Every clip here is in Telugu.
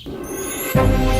హలో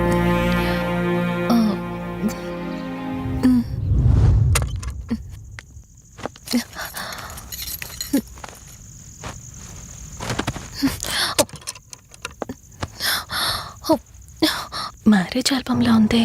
మ్యారేజ్ ఆల్బంలో ఉంది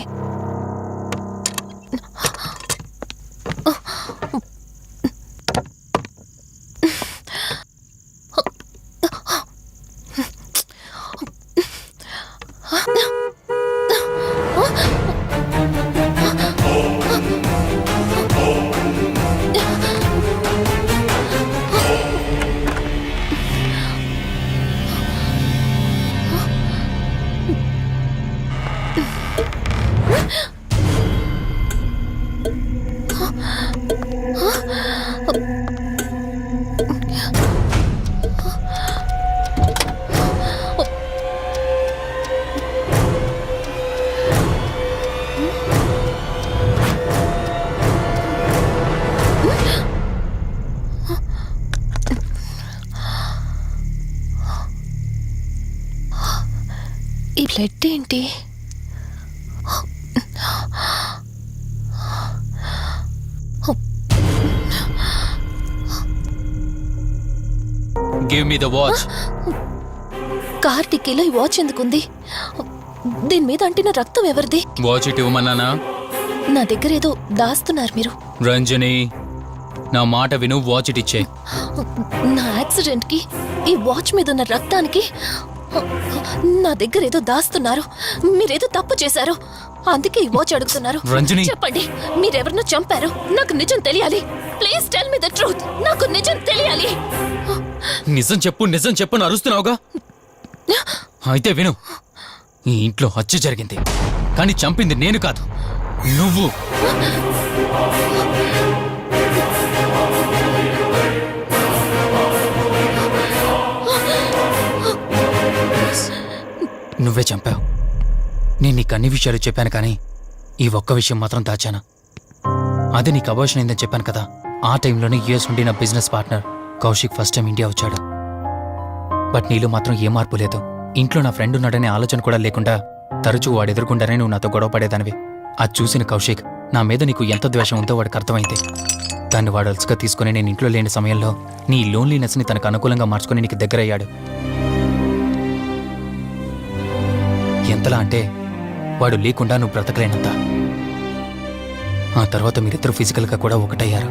బ్లడ్ ఏంటి? Give me the watch car టిక్కీలో ఈ వాచ్ ఎందుకుంది? దీని మీద అంటిన రక్తం ఎవరిది? వాచ్ ఇటు ఇవ్వమన్నానా నా దగ్గర ఏదో దాస్తున్నారు మీరు. రంజని నా మాట విను వాచ్ ఇటు ఇచ్చే. నా యాక్సిడెంట్కి ఈ వాచ్ మీద ఉన్న రక్తానికి నా దగ్గర ఏదో దాస్తున్నారు. మీరేదో తప్పు చేశారు. అందుకే ఈ వాచ్ అడుగుతున్నారు. రంజని. చెప్పండి మీరెవరినో చంపారు? నాకు నిజం తెలియాలి. Please tell me the truth. నాకు నిజం తెలియాలి. నిజం చెప్పు నిజం చెప్పు అని అరుస్తున్నావుగా? అయితే విను ఈ ఇంట్లో హత్య జరిగింది. కానీ చంపింది నేను కాదు నువ్వు. నువ్వే చంపావు. నేను నీకు అన్ని విషయాలు చెప్పాను కానీ ఈ ఒక్క విషయం మాత్రం దాచాను. అది నీకు అబోషన్ అయిందని చెప్పాను కదా ఆ టైంలోనే యుఎస్ నుండి నా business partner Kaushik first time India వచ్చాడు. బట్ నీలో మాత్రం ఏ మార్పు లేదు. ఇంట్లో నా ఫ్రెండ్ ఉన్నాడనే ఆలోచన కూడా లేకుండా తరచూ వాడు ఎదుర్కొండానే నువ్వు నాతో గొడవ పడేదానివి. అది చూసిన కౌశిక్ నా మీద నీకు ఎంత ద్వేషం ఉందో వాడికి అర్థమైంది. దాన్ని వాడు అలసుగా తీసుకుని నేను ఇంట్లో లేని సమయంలో నీ లోన్లీనెస్ని తనకు అనుకూలంగా మార్చుకుని నీకు దగ్గరయ్యాడు. ఎంతలా అంటే వాడు లేకుండా నువ్వు బ్రతకలేనంత. ఆ తర్వాత మీరిద్దరు ఫిజికల్గా కూడా ఒకటయ్యారు.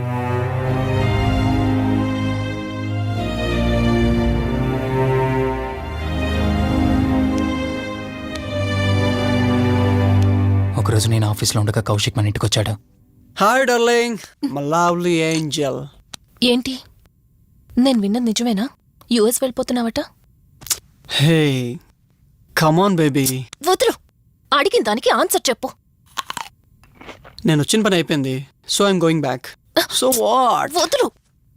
ఒకరోజు నేను ఆఫీస్లో ఉండగా కౌశిక్ మన ఇంటికి వచ్చాడు hi darling my lovely angel. ఏంటి? నేను విన్నది నిజమేనా? యుఎస్ వెళ్ళిపోతున్నావట? హే కమాన్ బేబీ వదులు. అడిగిన దానికి ఆన్సర్ చెప్పు. నేను వచ్చిన పని అయిపోయింది. So I'm going back so what వదులు.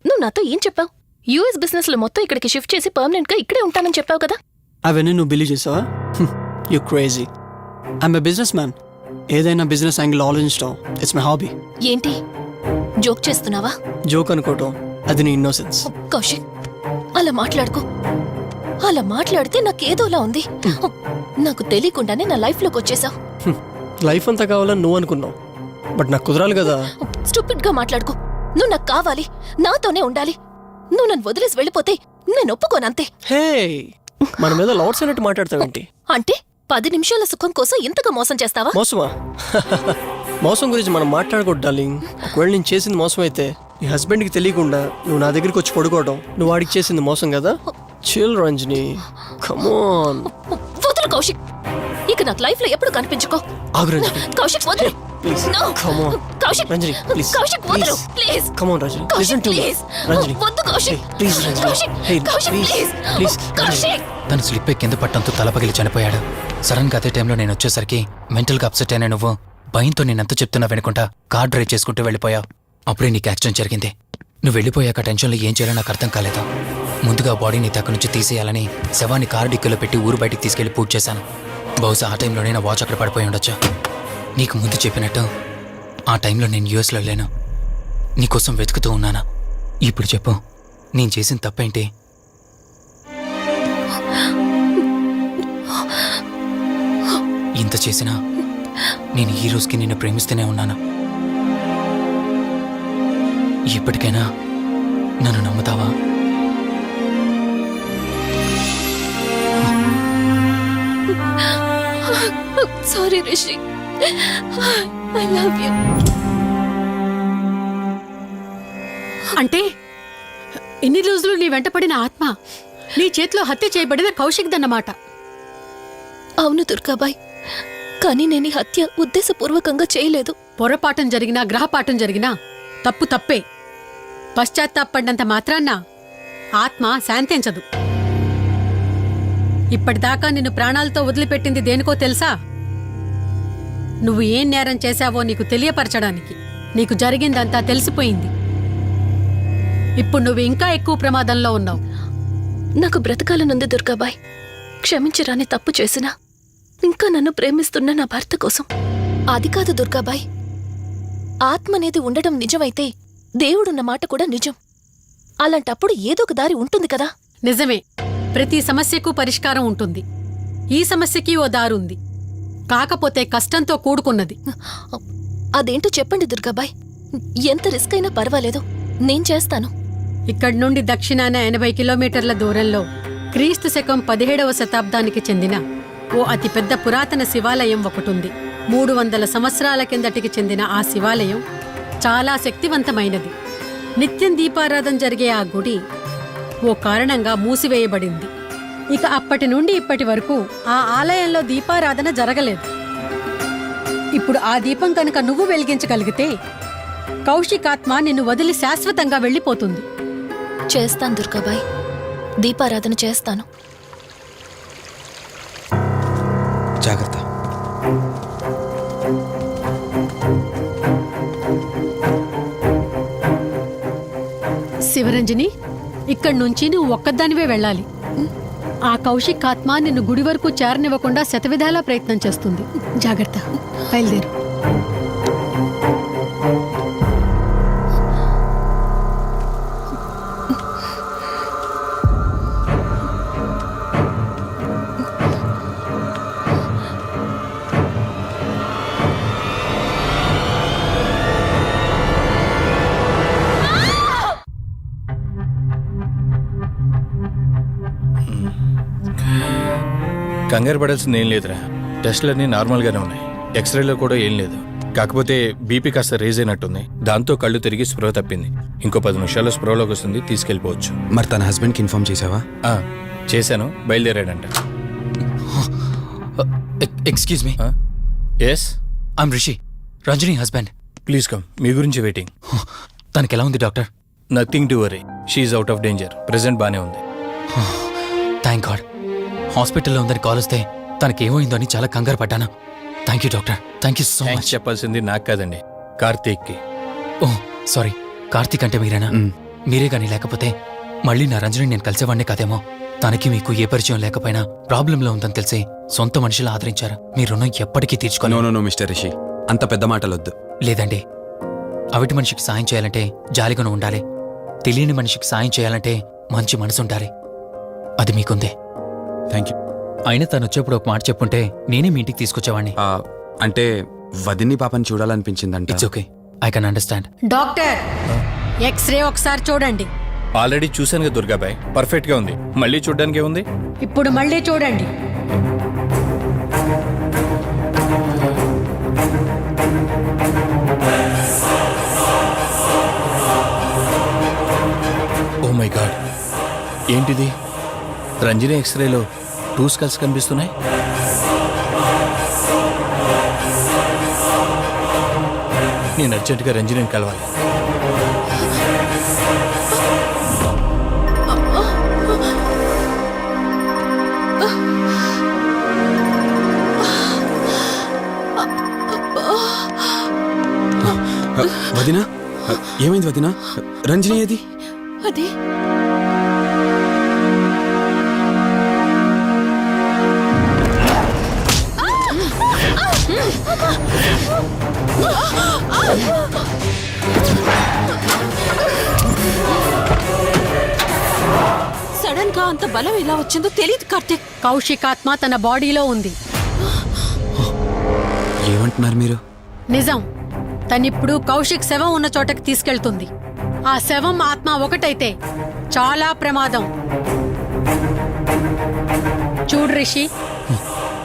నువ్వు నాతో ఏం చెప్పావు? యూఎస్ బిజినెస్లో మొత్తం ఇక్కడికి షిఫ్ట్ చేసి పర్మనెంట్గా ఇక్కడే ఉంటానని చెప్పావు కదా? అవన్నీ నువ్వు బిలీవ్ చేసావా? You crazy I'm a businessman ఏదైనా బిజినెస్ యాంగిల్ ఆలోచించడం ఇట్స్ మై హాబీ ఏంటి? జోక్ చేస్తున్నావా? జోక్ అనుకోవటం అది నీ ఇన్నోసెన్స్ కౌశిక్ అలా మాట్లాడుకో. అలా మాట్లాడితే నాకేదోలా ఉంది. నాకు తెలియకుండానే నా లైఫ్లోకి వచ్చేసావు లైఫ్ అంతా కావాలని నువ్వు అనుకున్నావు. బట్ నాకు కుదరాలి కదా. స్టూపిడ్గా మాట్లాడుకో. నువ్వు నాకు కావాలి. నాతోనే ఉండాలి. నువ్వు నన్ను వదిలేసి వెళ్ళిపోతే నేను ఒప్పుకోనంతే హే! మన మీద లవర్స్ అన్నట్టు మాట్లాడతావేంటి అంటే పది నిమిషాల సుఖం కోసం ఇంతగా మోసం చేస్తావా? మోసమా? మోసం గురించి మనం మాట్లాడకూడదు డార్లింగ్. ఒకవేళ నేను చేసింది మోసం అయితే నీ హస్బెండ్కి తెలియకుండా నువ్వు నా దగ్గరికి వచ్చి పడుకోవడం నువ్వు వాడికి చేసింది మోసం కదా? చిల్ రంజని కమోన్ వదులు కౌశిక్. ఇక నాకు లైఫ్లో ఎప్పుడు కనిపించుకో. ఆగు రంజని. కౌశిక్ వదులు. Please No. Come on Kaushik Ranjani please Kaushik వదులు. Please come on Ranjani. Listen to me please Ranjani. వద్దు Kaushik. Please Ranjani. Kaushik hey Kaushik please please please Kaushik. తను స్లిప్ కింద పట్టడంతో తలపగిలి చనిపోయాడు. సడన్గా అదే టైంలో నేను వచ్చేసరికి మెంటల్గా అప్సెట్ అయినా నువ్వు భయంతో నేనెంత చెప్తున్నా వినుకుంటా కార్ డ్రైవ్ చేసుకుంటూ వెళ్ళిపోయావు. అప్పుడే నీకు యాక్సిడెంట్ జరిగింది. నువ్వు వెళ్ళిపోయాక టెన్షన్లో ఏం చేయాలో నాకు అర్థం కాలేదు? ముందుగా బాడీని అక్కడి నుంచి తీసేయాలని శవాన్ని కారు డిక్కీలో పెట్టి ఊరు బయటికి తీసుకెళ్ళి పూజ చేశాను. బహుశా ఆ టైంలోనే నా వాచ్ అక్కడ పడిపోయి ఉండొచ్చు. నీకు ముందు చెప్పినట్టు ఆ టైంలో నేను యూఎస్లో లేను. నీకోసం వెతుకుతూ ఉన్నానా. ఇప్పుడు చెప్పు నేను చేసిన తప్పేంటి? ఇంత చేసినా నేను ఈ రోజుకి నిన్ను ప్రేమిస్తూనే ఉన్నాను. ఇప్పటికైనా నన్ను నమ్ముతావా? Sorry Rishi I love you అంటే ఇన్ని రోజులు నీ వెంటపడిన ఆత్మ నీ చేతిలో హత్య చేయబడిన కౌశిక్ దన్నమాట అవును దుర్గాబాయ్. కానీ నేను హత్య ఉద్దేశపూర్వకంగా చేయలేదు. పొరపాఠం జరిగినా గ్రహపాఠం జరిగినా తప్పు తప్పే. పశ్చాత్తాపడ్డంత మాత్రాన్న ఆత్మ శాంతించదు. ఇప్పటిదాకా నిన్ను ప్రాణాలతో వదిలిపెట్టింది దేనికో తెలుసా? నువ్వు ఏం నేరం చేశావో నీకు తెలియపరచడానికి నీకు జరిగిందంతా తెలిసిపోయింది. ఇప్పుడు నువ్వు ఇంకా ఎక్కువ ప్రమాదంలో ఉన్నావు. నాకు బ్రతకాలనుంది దుర్గాబాయ్ క్షమించరాని తప్పు చేసినా ఇంకా నన్ను ప్రేమిస్తున్న నా భర్త కోసం. అది కాదు దుర్గాబాయ్ ఆత్మ అనేది ఉండడం నిజమైతే దేవుడున్న మాట కూడా నిజం. అలాంటప్పుడు ఏదో ఒక దారి ఉంటుంది కదా. నిజమే. ప్రతి సమస్యకు పరిష్కారం ఉంటుంది. ఈ సమస్యకి ఓ దారుంది. కాకపోతే కష్టంతో కూడుకున్నది. అదేంటో చెప్పండి దుర్గాబాయ్. ఎంత రిస్క్ అయినా పర్వాలేదు. నేను చేస్తాను. ఇక్కడి నుండి దక్షిణాన ఎనభై కిలోమీటర్ల దూరంలో క్రీస్తు శకం పదిహేడవ శతాబ్దానికి చెందిన ఓ అతిపెద్ద పురాతన శివాలయం ఒకటుంది. మూడు వందల సంవత్సరాల కిందటికి చెందిన ఆ శివాలయం చాలా శక్తివంతమైనది. నిత్యం దీపారాధన జరిగే ఆ గుడి ఓ కారణంగా మూసివేయబడింది. ఇక అప్పటి నుండి ఇప్పటి వరకు ఆ ఆలయంలో దీపారాధన జరగలేదు. ఇప్పుడు ఆ దీపం కనుక నువ్వు వెలిగించగలిగితే కౌశికాత్మ నిన్ను వదిలి శాశ్వతంగా వెళ్ళిపోతుంది. చేస్తాను దుర్గాబాయ్. దీపారాధన చేస్తాను. జాగ్రత్త. శివరంజని ఇక్కడి నుంచి నువ్వు ఒక్కదానివే వెళ్ళాలి. ఆ కౌశిక్ ఆత్మ నిన్ను గుడి వరకు చేరనివ్వకుండా శతవిధాలా ప్రయత్నం చేస్తుంది. జాగ్రత్త. బయలుదేరు. కంగారు పడాల్సింది ఏం లేదురా. టెస్టులన్నీ నార్మల్గానే ఉన్నాయి. ఎక్స్రేలో కూడా ఏం లేదు. కాకపోతే బీపీ కాస్త రేజ్ అయినట్టుంది. దాంతో కళ్ళు తిరిగి స్పృహ తప్పింది. ఇంకో పది నిమిషాల్లో స్పృహలోకి వస్తుంది తీసుకెళ్ళిపోవచ్చు. మరి తన హస్బెండ్కి ఇన్ఫార్మ్ చేసావా? ఆ, చేశాను. బయలుదేరాడంట. Excuse me. Yes I'm Rishi. Ranjani husband. Please come మీ గురించి వెయిటింగ్. తనకి ఎలా ఉంది doctor? Nothing to worry she's out of danger present బానే ఉంది. థ్యాంక్ గాడ్ హాస్పిటల్లో ఉందని కాల్ వస్తే తనకేమైందో అని చాలా కంగారు పడ్డాను. Thank you doctor thank you so much చెప్పాల్సింది నాకు కాదండి కార్తీక్కి. ఓ సారీ కార్తీక్ అంటే మీరేనా. మీరే కానీ లేకపోతే మళ్ళీ నా రంజని నేను కలిసేవాడిని కాదేమో? తనకి మీకు ఏ పరిచయం లేకపోయినా ప్రాబ్లంలో ఉందని తెలిసి సొంత మనుషులు ఆదరించారు. మీ రుణం ఎప్పటికీ నో తీర్చుకోను నో నో మిస్టర్ రిషి. అంత పెద్ద మాటలొద్దు. లేదండి. అవిటి మనిషికి సాయం చేయాలంటే జాలిగుణం ఉండాలి. తెలియని మనిషికి సాయం చేయాలంటే మంచి మనసు ఉండాలి అది మీకుందే. థ్యాంక్ యూ అయినా తను వచ్చేప్పుడు ఒక మాట చెప్పుంటే నేనే మీ ఇంటికి తీసుకొచ్చేవాడిని అంటే వదిన్ని పాపని చూడాలనిపించిందంట. It's okay I can understand doctor X ray ఒకసారి చూడండి. ఆల్రెడీ చూశాను కదా దుర్గాబాయ్. పర్ఫెక్ట్గా ఉంది. మళ్ళీ చూడడానికి ఏముంది? ఇప్పుడు మళ్ళీ చూడండి. ఓ మై గాడ్ ఏంటిది? రంజని ఎక్స్రేలో టూ స్కల్స్ కనిపిస్తున్నాయి. నేను అర్జెంటుగా రంజనిని కలవాలి. వదినా ఏమైంది వదినా? రంజని ఏది? అది సడన్గా అంత బలం ఎలా వచ్చిందో తెలియదు కార్తీక్. కౌశికాత్మ తన బాడీలో ఉంది. ఏమంటున్నారు మీరు? నిజం. తనిప్పుడు కౌశిక్ శవం ఉన్న చోటకి తీసుకెళ్తుంది. ఆ శవం ఆత్మ ఒకటైతే చాలా ప్రమాదం. చూడు రిషి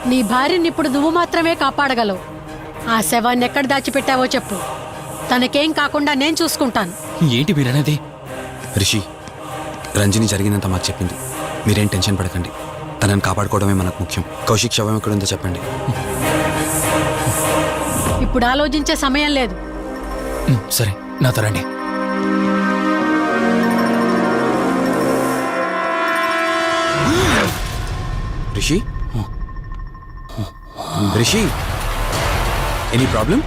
నీ భార్యని ఇప్పుడు నువ్వు మాత్రమే కాపాడగలవు. ఆ శవాన్ని ఎక్కడ దాచిపెట్టావో చెప్పు. తనకేం కాకుండా నేను చూసుకుంటాను. ఏంటి మీరనేది రిషి రంజని జరిగినంత మాకు చెప్పింది. మీరేం టెన్షన్ పడకండి. తనని కాపాడుకోవడమే మనకు ముఖ్యం. కౌశిక్ శవం ఎక్కడుందో చెప్పండి. ఇప్పుడు ఆలోచించే సమయం లేదు. సరే నాతో రండి. Rishi? Rishi? Any problem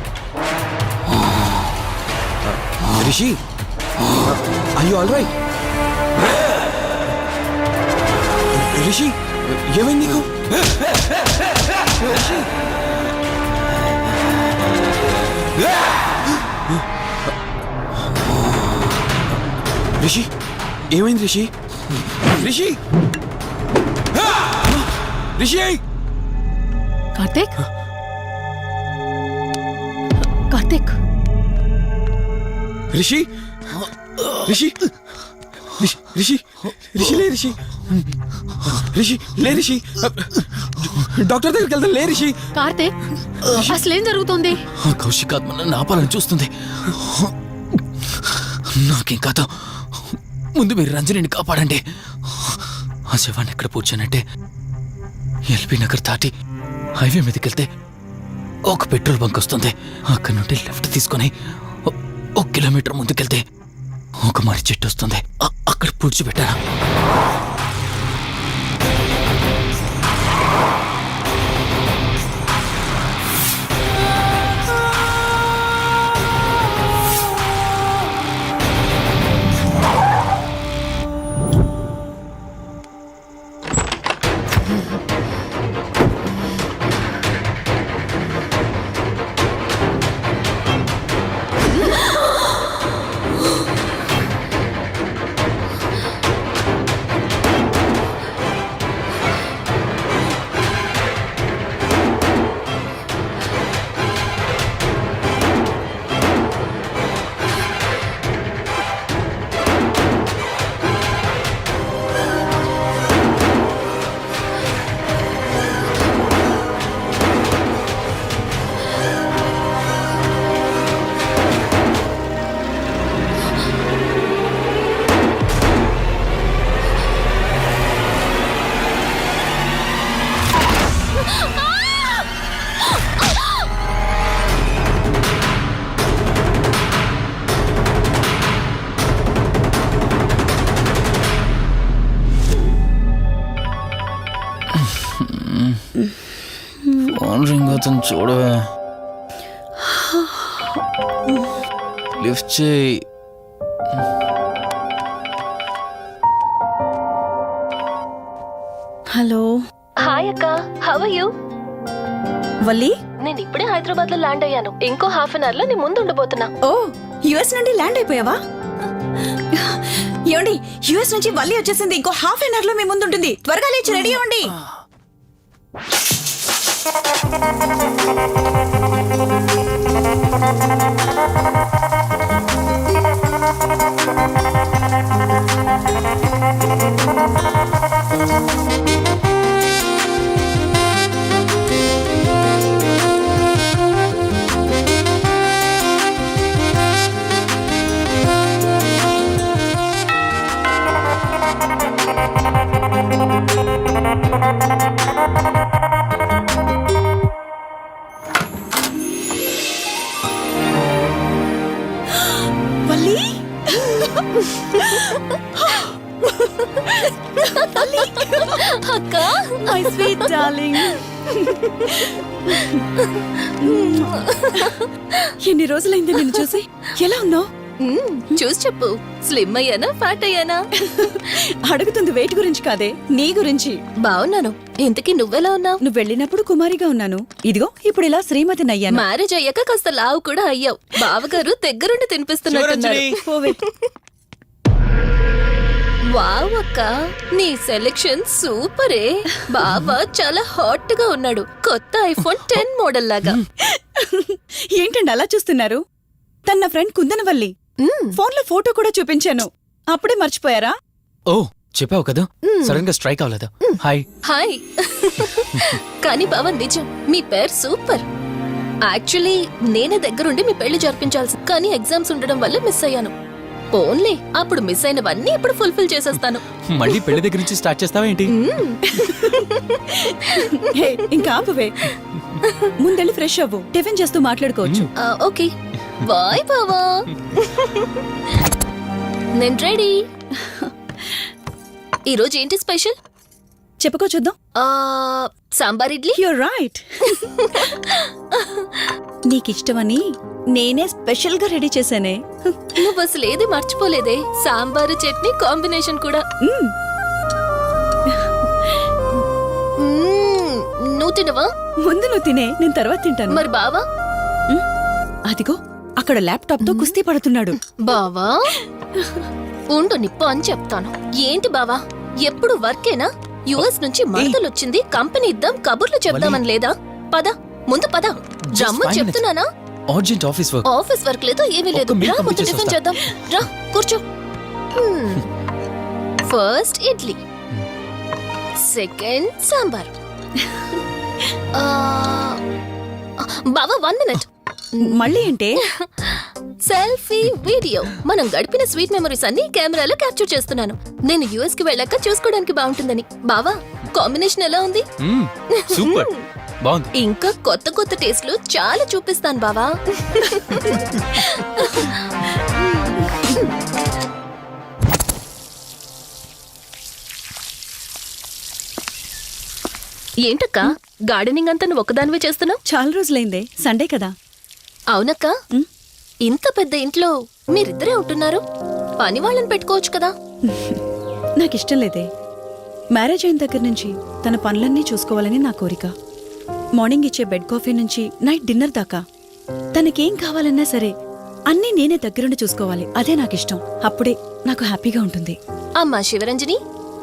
Rishi I all right Rishi ఏమైంది నీకు రిషి రిషి ఏమైంది రిషి రిషి రిషి కార్తీక్ కార్తీక్ రిషి రిషి రిషి రిషి రిషి లే రిషి రిషి లే రిషి డాక్టర్ దగ్గరికి వెళ్తాం లే రిషి కార్తీక్ అసలేం జరుగుతుంది? ఆ కౌశికాత్మ నన్ను ఆపాలని చూస్తుంది. నాకేం కాదు. ముందు మీరు రంజనిని కాపాడండి. ఆ శవాన్ని ఎక్కడ పూడ్చానంటే ఎల్బీ నగర్ దాటి హైవే మీదకి వెళ్తే ఒక పెట్రోల్ బంక్ వస్తుంది. అక్కడ నుండి లెఫ్ట్ తీసుకొని ఓ- ఒక కిలోమీటర్ ముందుకెళ్తే ఒక మర్రి చెట్టు వస్తుంది. అక్కడ పూడ్చిపెట్టాను చేయి హలో. హాయ్ అక్క హవ్ యూ వల్లి? నేను ఇప్పుడే హైదరాబాద్లో ల్యాండ్ అయ్యాను. ఇంకో హాఫ్ అన్ అవర్లో నీ ముందు ఉండబోతున్నా. ఓ యుఎస్ నుండి ల్యాండ్ అయిపోయావా? ఏమండి యుఎస్ నుంచి వల్లి వచ్చేసింది. ఇంకో హాఫ్ అన్ అవర్లో మీ ముందు ఉంటుంది. త్వరగా లేచి రెడీ అవ్వండి. వల్లి డార్లింగ్. ఎన్ని రోజులైంది నిన్ను చూసి? ఎలా ఉన్నావు? చూసి చెప్పు. స్లిమ్ అయ్యానా ఫ్యాట్ అయ్యానా? అడుగుతుంది వెయిట్ గురించి కాదే నీ గురించి. బాగున్నాను. ఇంతకీ నువ్వెలా ఉన్నావు? నువ్వు వెళ్ళినప్పుడు కుమారిగా ఉన్నాను. ఇదిగో ఇప్పుడు ఇలా శ్రీమతిని అయ్యాను. మ్యారేజ్ అయ్యాక కాస్త లావు కూడా అయ్యావు. బావగారు దగ్గరుండి తినిపిస్తున్నట్టున్నారు. వావ్ అక్క నీ సెలెక్షన్ సూపరే. బావ చాలా హాట్గా ఉన్నాడు. కొత్త ఐఫోన్ టెన్ మోడల్ లాగా ఏంటండి అలా చూస్తున్నారు? తన నా ఫ్రెండ్ కుందనవల్లి. ఫోన్లో ఫోటో కూడా చూపించాను. అప్పుడే మర్చిపోయారా? ఓ చెప్పావు కదా. సడన్గా స్ట్రైక్ అవ్వలేదు? హాయ్. హాయ్. కానీ బావ నిజం. మీ పేరు సూపర్. యాక్చువల్లీ నేనే దగ్గరుండి మీ పెళ్ళి జరిపించాల్సి కానీ ఎగ్జామ్స్ ఉండడం వల్ల మిస్ అయ్యాను. పోన్లే అప్పుడు మిస్ అయినవన్నీ ఇప్పుడు ఫుల్ఫిల్ చేసేస్తాను. మళ్ళీ పెళ్ళి దగ్గర నుంచి స్టార్ట్ చేస్తావా ఏంటి మ్మ్. హే, ఇంకా ఆపువే. ముందెళ్ళి ఫ్రెష్ అవ్వు. టిఫిన్ చేస్తూ మాట్లాడుకోవచ్చు. ఆ, ఓకే. బాయ్ బావా. నేను రెడీ ఈరోజు ఏంటి స్పెషల్ చెప్పుకో చూద్దాం. ఆ, సాంబార్ ఇడ్లీ? యూర్ రైట్ నీకిష్టమని నేనే స్పెషల్గా రెడీ చేశానే. నువ్వు అసలు ఏది మర్చిపోలేదే? సాంబారు చట్నీ కాంబినేషన్ కూడా. మ్మ్. మ్మ్, నువ్వు తినవా? ముందు నువ్వు తినే నేను తర్వాత తింటాను. మరి బావా? అదిగో అక్కడ ల్యాప్టాప్తో కుస్తీ పడుతున్నాడు. బావా? ఉండు నిప్పు అని చెప్తాను. ఏంటి బావా? ఎప్పుడు వర్కేనా యుఎస్ నుంచి మరదలు వచ్చింది కంపెనీ ఇద్దాం కబుర్లు చెప్దామని లేదా? పద ముందు పద. Minutes. చెప్తున్నానా? Urgent office work office work లేదు ఏమీ లేదు. రా ముందు టిఫిన్. చేద్దాం. రా కూర్చో. ఫస్ట్ ఇడ్లీ. సెకండ్ సాంబార్. ఆ, బావా వన్ మినిట్. మళ్ళీ అంటే సెల్ఫీ వీడియో. మనం గడిపిన స్వీట్ మెమరీస్ అన్ని కెమెరాలో క్యాప్చర్ చేస్తున్నాను. నేను యుఎస్కి వెళ్ళాక చూసుకోవడానికి బాగుంటుందని. బావా కాంబినేషన్ ఎలా ఉంది? సూపర్. బాగుంది. ఇంకా కొత్త కొత్త టేస్ట్లు చాలా చూపిస్తాను బావా. ఏంటక్క? గార్డెనింగ్ అంతా నువ్వు ఒక్కదానివే చేస్తున్నావు? చాలా రోజులైందే. సండే కదా. అవునక్క. ఇంత పెద్ద ఇంట్లో మీరిద్దరే ఉంటున్నారు? పని వాళ్ళని పెట్టుకోవచ్చు కదా. నాకు ఇష్టం లేదే. మ్యారేజ్ అయిన దగ్గర నుంచి తన పనులన్నీ చూసుకోవాలని నా కోరిక. మార్నింగ్ ఇచ్చే బెడ్ కాఫీ నుంచి నైట్ డిన్నర్ దాకా. తనకేం కావాలన్నా సరే అన్నీ నేనే దగ్గరుండి చూసుకోవాలి. అదే నాకు ఇష్టం అప్పుడే నాకు హ్యాపీగా ఉంటుంది. అమ్మా శివరంజని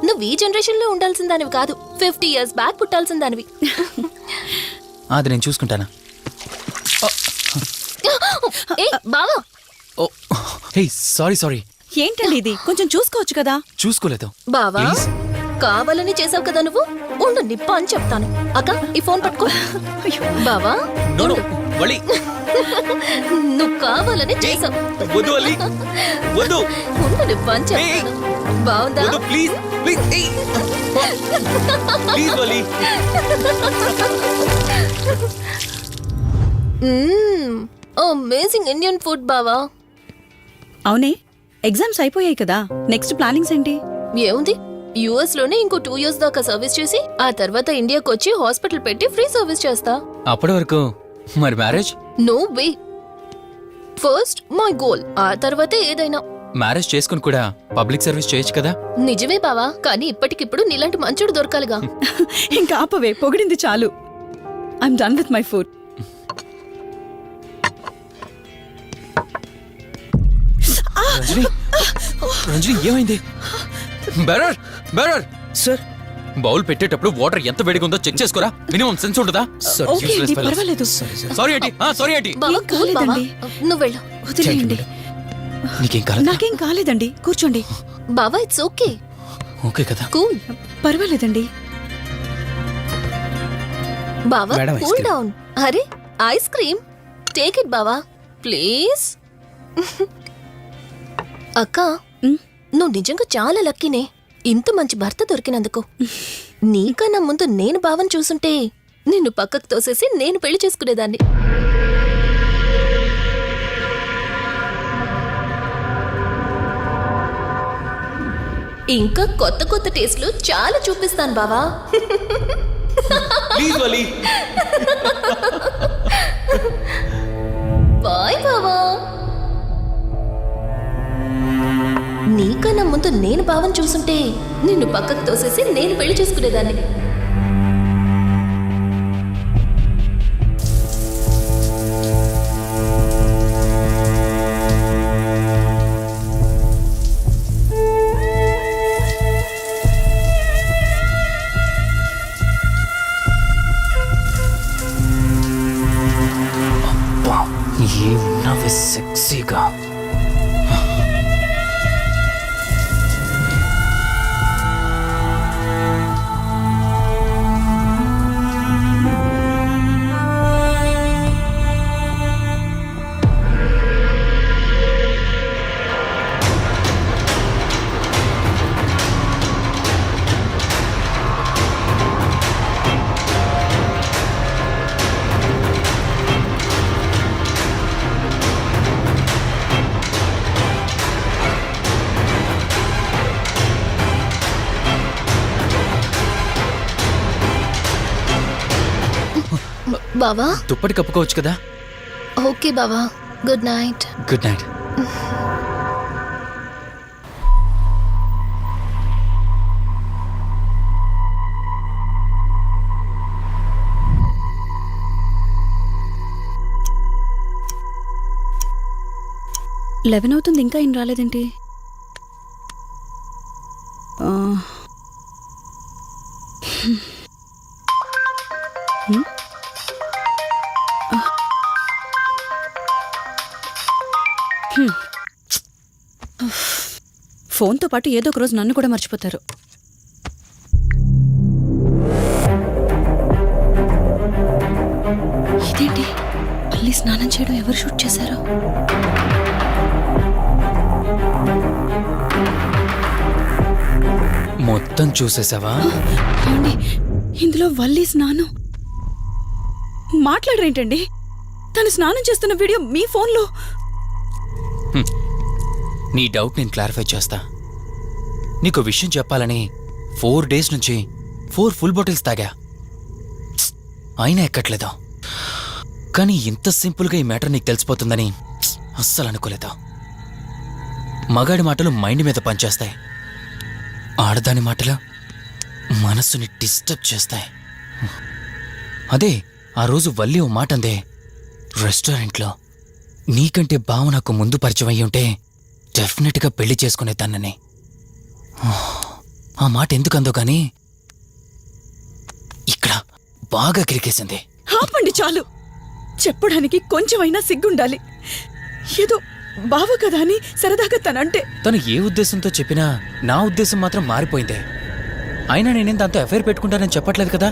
నువ్వు ఈ జనరేషన్లో ఉండాల్సిన దానివి కాదు. ఫిఫ్టీ ఇయర్స్ బ్యాక్ పుట్టాల్సిన దానివి. అది నేను చూసుకుంటానా? బావా ఓ హే సారీ సారీ. ఏంటండి ఇది? కొంచెం చూసుకోవచ్చు కదా? చూసుకోలేదు. బావా Please. కావాలని చేసావు కదా నువ్వు? ఉండు నిప్ప అని చెప్తాను. అక్క ఈ ఫోన్ పట్టుకో. బావా నో నో వలి. నువ్వు కావాలని చేసావు. వద్దు వలి. వద్దు. ఉండు నిప్ప అని చెప్తాను. బావుందా? వద్దు please please please Valli. Amazing Indian food బావా అవునే ఎగ్జామ్స్ అయిపోయాయి కదా. నెక్స్ట్ ప్లానింగ్స్ ఏంటి? ఏముంది? యుఎస్లోనే ఇంకో టూ ఇయర్స్ దాకా సర్వీస్ చేసి ఆ తర్వాత ఇండియాకి వచ్చి హాస్పిటల్ పెట్టి ఫ్రీ సర్వీస్ చేస్తా. అప్పటి వరకు? మరి marriage no way first my goal ఆ తర్వాతే ఏదైనా. మ్యారేజ్ చేసుకుని కూడా పబ్లిక్ సర్వీస్ చేయొచ్చు కదా? నిజమే బావా కానీ ఇప్పటికిప్పుడు నీలాంటి మంచుడు దొరకాలిగా. ఇంకా ఆపవే పొగిడింది చాలు. I'm done with my food Ranjani? Ranjani ఏమైంది? Bearer bearer! సార్. బౌల్ పెట్టేటప్పుడు వాటర్ ఎంత వేడిగా ఉందో చెక్ చేసుకోరా? మినిమం సెన్స్ ఉంటుందా? ఓకే అండి పర్వాలేదు. సారీ ఏంటి సారీ ఏంటి బావా ఏం కూల్ బావా. కాలేదండి. నువ్వు వెళ్ళు. వదిలేయండి. నీకేం కాలేదు? నాకేం కాలేదండి. కూర్చోండి. బావా ఇట్స్ ఓకే ఓకే కదా. కూల్. పర్వాలేదండి. బావా ice కూల్. డౌన్ అరే ఐస్ క్రీమ్ టేక్ ఇట్ బావా. ప్లీజ్ అక్క. నువ్వు నిజంగా చాలా లక్కీనే. ఇంత మంచి భర్త దొరికినందుకు. నీకన్నా ముందు నేను భావం చూసుంటే నిన్ను పక్కకు తోసేసి నేను పెళ్ళి చేసుకునేదాన్ని. ఇంకా కొత్త కొత్త టేస్ట్లు చాలా చూపిస్తాను బావా. బాయ్ బావా. నీకన్నా ముందు నేను భావం చూసుంటే నిన్ను పక్కకు తోసేసి నేను పెళ్ళి చేసుకునేదాన్ని. బావా? దుప్పటి కప్పుకోవచ్చు కదా? ఓకే బావా. Good night good night eleven అవుతుంది ఇంకా ఏం రాలేదేంటి? ఆ. ఫోన్తో పాటు ఏదో ఒక రోజు నన్ను కూడా మర్చిపోతారు. ఇదేంటి? మళ్ళీ స్నానం చేయడం ఎవరు షూట్ చేశారో? మొత్తం చూసేసావా? ఏమండి? ఇందులో వల్లి స్నానం. మాట్లాడరేంటండి? తను స్నానం చేస్తున్న వీడియో మీ ఫోన్లో. నీ డౌట్ నేను క్లారిఫై చేస్తా. నీకు విషయం చెప్పాలని ఫోర్ డేస్ నుంచి ఫోర్ ఫుల్ బాటిల్స్ తాగా. అయినా ఎక్కట్లేదు. కానీ ఇంత సింపుల్గా ఈ మ్యాటర్ నీకు తెలిసిపోతుందని అస్సలు అనుకోలేదు. మగాడి మాటలు మైండ్ మీద పనిచేస్తాయి. ఆడదాని మాటలు మనస్సుని డిస్టర్బ్ చేస్తాయి. అదే ఆ రోజు వల్లి ఓ మాట అందే రెస్టారెంట్లో నీకంటే బావ నాకు ముందు పరిచయం అయ్యి ఉంటే డెఫినెట్గా పెళ్ళి చేసుకునేదాన్నని ఆ మాట ఎందుకందో గాని ఇక్కడ బాగా కిరికేసింది. ఆపండి చాలు. చెప్పడానికి కొంచెమైనా సిగ్గుండాలి. ఏదో బావ కదా అని సరదాగా తనంటే. తను ఏ ఉద్దేశంతో చెప్పినా నా ఉద్దేశం మాత్రం మారిపోయిందే. అయినా నేనేం దాంతో ఎఫైర్ పెట్టుకుంటానని చెప్పట్లేదు కదా?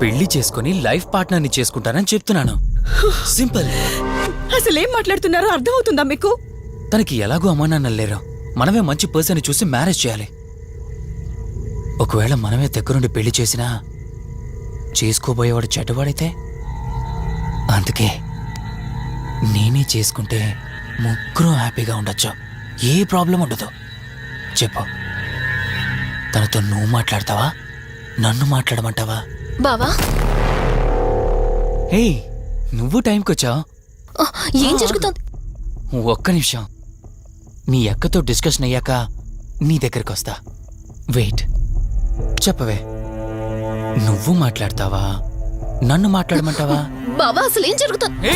పెళ్ళి చేసుకుని లైఫ్ పార్ట్నర్ని చేసుకుంటానని చెప్తున్నాను. సింపుల్. అసలు ఏం మాట్లాడుతున్నారో అర్థమవుతుందా మీకు? తనకి ఎలాగో అమ్మానాన్న లేరు. మనమే మంచి పర్సన్ చూసి మ్యారేజ్ చేయాలి. ఒకవేళ మనమే దగ్గరుండి పెళ్ళి చేసినా చేసుకోబోయేవాడు చెడ్డవాడైతే? అందుకే నేనే చేసుకుంటే ముగ్గురు హ్యాపీగా ఉండొచ్చు. ఏ ప్రాబ్లం ఉండదు. చెప్పు. తనతో నువ్వు మాట్లాడతావా? నన్ను మాట్లాడమంటావా? బావా? హే నువ్వు టైంకి వచ్చావు ఏం జరుగుతోంది ఒక్క నిమిషం. మీ అక్కతో డిస్కషన్ అయ్యాక నీ దగ్గరికి వస్తా. వెయిట్. చెప్పవే. నువ్వు మాట్లాడతావా? నన్ను మాట్లాడమంటావా? బావా అసలు ఏం జరుగుతుంది